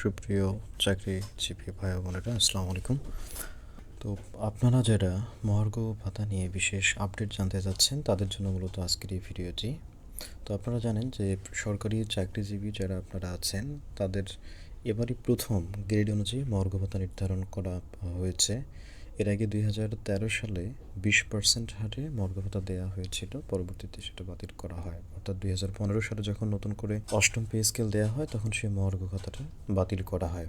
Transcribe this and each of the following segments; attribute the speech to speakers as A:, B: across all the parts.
A: সুপ্রিয় চাকরি চিপি ভাই বোনেরা, আসসালামু আলাইকুম। তো আপনারা যারা মহার্ঘ ভাতা নিয়ে বিশেষ আপডেট জানতে চাচ্ছেন, তাদের জন্য মূলত আজকের এই ভিডিওটি। তো আপনারা জানেন যে সরকারি চাকরিজীবী যারা আপনারা আছেন, তাদের এবারই প্রথম গ্রেড অনুযায়ী মহার্ঘ ভাতা নির্ধারণ করা হয়েছে। এর আগে দুই হাজার তেরো সালে বিশ পার্সেন্ট হারে মর্গ ভাতা দেওয়া হয়েছিল, পরবর্তীতে সেটা বাতিল করা হয়। অর্থাৎ দুই হাজার পনেরো সালে যখন নতুন করে অষ্টম পে স্কেল দেওয়া হয়, তখন সেই মর্গ ভাতাটা বাতিল করা হয়।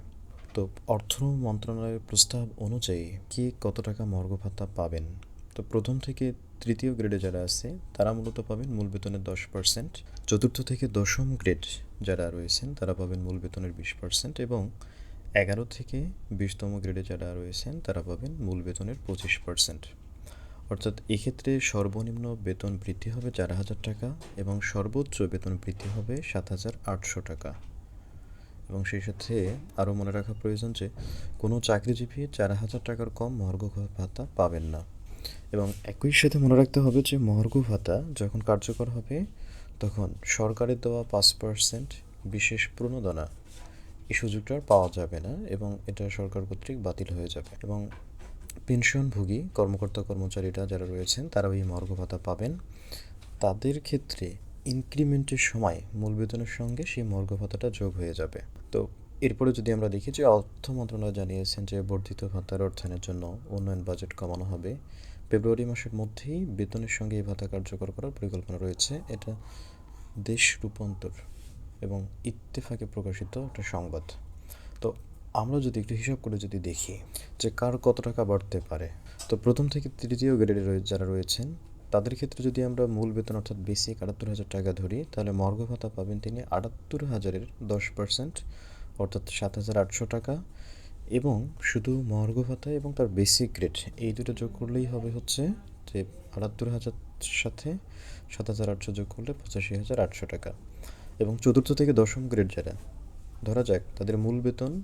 A: তো অর্থ মন্ত্রণালয়ের প্রস্তাব অনুযায়ী কে কত টাকা মর্গ ভাতা পাবেন? তো প্রথম থেকে তৃতীয় গ্রেডে যারা আছে, তারা মূলত পাবেন মূল বেতনের দশ পার্সেন্ট চতুর্থ থেকে দশম গ্রেড যারা রয়েছেন, তারা পাবেন মূল বেতনের বিশ পার্সেন্ট এবং এগারো থেকে বিশতম গ্রেডে যারা রয়েছেন, তারা পাবেন মূল বেতনের পঁচিশ পার্সেন্ট অর্থাৎ এক্ষেত্রে সর্বনিম্ন বেতন বৃদ্ধি হবে চার হাজার টাকা এবং সর্বোচ্চ বেতন বৃদ্ধি হবে সাত হাজার আটশো টাকা। এবং সেই সাথে আরও মনে রাখা প্রয়োজন যে, কোনো চাকরিজীবী চার হাজার টাকার কম মহার্ঘ ভাতা পাবেন না। এবং একই সাথে মনে রাখতে হবে যে, মহার্ঘ ভাতা যখন কার্যকর হবে, তখন সরকারের দেওয়া পাঁচ পার্সেন্ট বিশেষ প্রণোদনা এই সুযোগটা আর পাওয়া যাবে না এবং এটা সরকার কর্তৃক বাতিল হয়ে যাবে। এবং পেনশনভোগী কর্মকর্তা কর্মচারীরা যারা রয়েছেন, তারা এই মর্গ ভাতা পাবেন। তাদের ক্ষেত্রে ইনক্রিমেন্টের সময়, মূল বেতনের সঙ্গে সেই মর্গ ভাতাটা যোগ হয়ে যাবে। তো এরপরে যদি আমরা দেখি যে অর্থ মন্ত্রণালয় জানিয়েছেন যে বর্ধিত ভাতার অর্থায়নের জন্য উন্নয়ন বাজেট কমানো হবে, ফেব্রুয়ারি মাসের মধ্যেই বেতনের সঙ্গে এই ভাতা কার্যকর করার পরিকল্পনা রয়েছে। এটা দেশ রূপান্তর এবং ইত্তেফাকে প্রকাশিত একটা সংবাদ। তো আমরা যদি একটু হিসাব করে যদি দেখি যে কার কত টাকা বাড়তে পারে, তো প্রথম থেকে তৃতীয় গ্রেডে যারা রয়েছেন, তাদের ক্ষেত্রে যদি আমরা মূল বেতন অর্থাৎ বেসিক আটাত্তর হাজার টাকা ধরি, তাহলে মর্গ ভাতা পাবেন তিনি আটাত্তর হাজারের দশ পার্সেন্ট অর্থাৎ সাত হাজার আটশো টাকা। এবং শুধু মর্গ ভাতা এবং তার বেসিক গ্রেড এই দুটো যোগ করলেই হবে হচ্ছে যে আটাত্তর হাজার সাথে সাত হাজার আটশো যোগ করলে পঁচাশি হাজার আটশো টাকা। এবং চতুর্থ থেকে দশম গ্রেড যারা, ধরা যাক তাদের মূল বেতন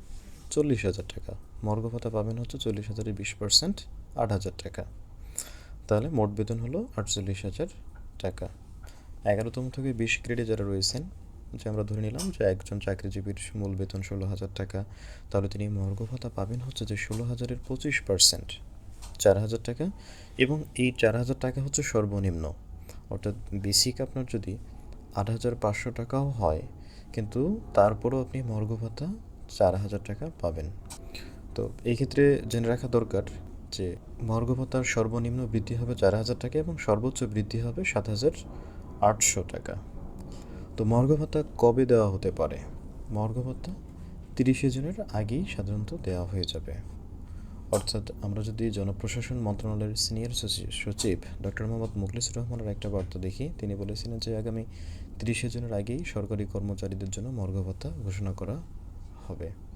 A: চল্লিশ হাজার টাকা, মর্গ ভাতা পাবেন হচ্ছে চল্লিশ হাজারের বিশ পার্সেন্ট আট হাজার টাকা। তাহলে মোট বেতন হলো আটচল্লিশ হাজার টাকা। এগারোতম থেকে বিশ গ্রেডে যারা রয়েছেন, যে আমরা ধরে নিলাম যে একজন চাকরিজীবীর মূল বেতন ষোলো হাজার টাকা, তাহলে তিনি মর্গ ভাতা পাবেন হচ্ছে যে ষোলো হাজারের পঁচিশ পার্সেন্ট চার হাজার টাকা এবং এই চার হাজার টাকা হচ্ছে সর্বনিম্ন। অর্থাৎ বেসিক আপনার যদি আট হাজার পাঁচশো টাকাও হয়। কিন্তু তারপরেও আপনি মর্গ ভাতা চার হাজার টাকা পাবেন। তো এই ক্ষেত্রে জেনে রাখা দরকার যে মর্গ ভাতার সর্বনিম্ন বৃদ্ধি হবে চার হাজার টাকা এবং সর্বোচ্চ বৃদ্ধি হবে সাত হাজার আটশো টাকা। তো মর্গ ভাতা কবে দেওয়া হতে পারে? মর্গ ভাতা তিরিশে জুনের আগেই সাধারণত দেওয়া হয়ে যাবে। অর্থাৎ আমরা যদি জনপ্রশাসন মন্ত্রণালয়ের সিনিয়র সচিব ডক্টর মোহাম্মদ মুখলিসুর রহমানের একটা বার্তা দেখি, তিনি বলেছিলেন যে আগামী তিরিশে জুনের আগেই সরকারি কর্মচারীদের জন্য মর্গ ভাতা ঘোষণা করা হবে।